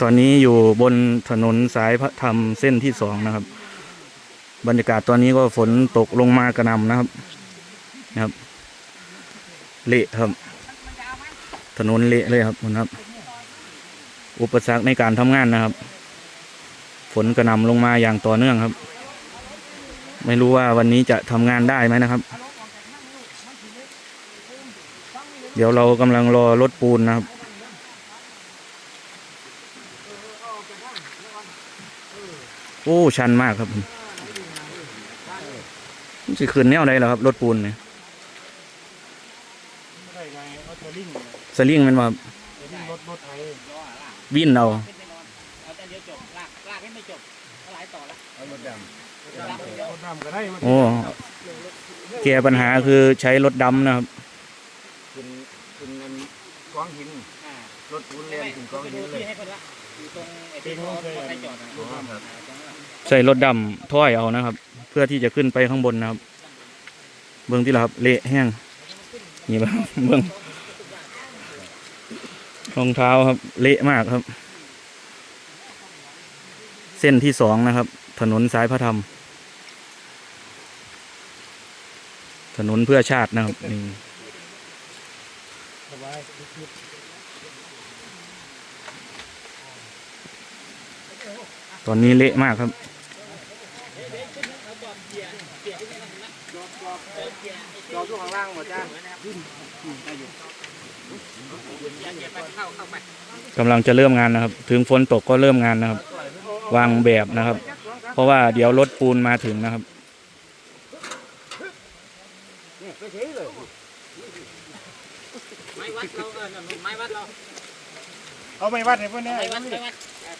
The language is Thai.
ตอนนี้อยู่บนถนนสายพระธรรมเส้นที่สองนะครับ บรรยากาศตอนนี้ก็ฝนตกลงมากระนำนะครับนะครับ เละครับ ถนนเละเลยครับคุณครับ อุปสรรคในการทำงานนะครับ ฝนกระนำลงมาอย่างต่อเนื่องครับ ไม่รู้ว่าวันนี้จะทำงานได้ไหมนะครับ เดี๋ยวเรากำลังรอรถปูนนะครับ โอ้ชันมากครับผมมันสิขึ้นแนวใดเหรอครับรถปูนเนี่ยไม่ได้ไงเอาเทอร์ลิงสลิงแมันว่าเทอร์ลิงรถรถไทยวิ่นเอาขึ้นไปนอนเอาแต่เดียวจบลากลากให้ไม่จบก็ไหลต่อละเอารถดำรถดำก็ได้มันโอ้แก้ปัญหาคือใช้รถดำนะครับเป็นเป็นเงินกองหินอ่ารถปูนไม่เล่นไม่ถึงกก็องไปหิดูนเลที่ย ให้คนละอยู่ตรงไอ้ที่รถรถไฟจอดนะครับใส่รถดำถ้อยเอานะครับ เพื่อที่จะขึ้นไปข้างบนนะครับ เบื้องที่เราครับเละแห้งนี่บ้างเบื้องรองเท้าครับ เละมากครับ เส้นที่สองนะครับ ถนนสายพระธรรม ถนนเพื่อชาตินะครับนี่ สบาย ตอนนี้เละมากครับจอดอยู่ข้างล่างหมดจ้าเข้าเข้าไปกำลังจะเริ่มงานนะครับ ถึงฝนตกก็เริ่มงานนะครับ วางแบบนะครับ เพราะว่าเดี๋ยวรถปูนมาถึงนะครับไปเฉยเลยไม้วัดเราเออไม้วัดเราเอาไม่วัดให้เพื่อนแน่ไม้วัดไม้วัด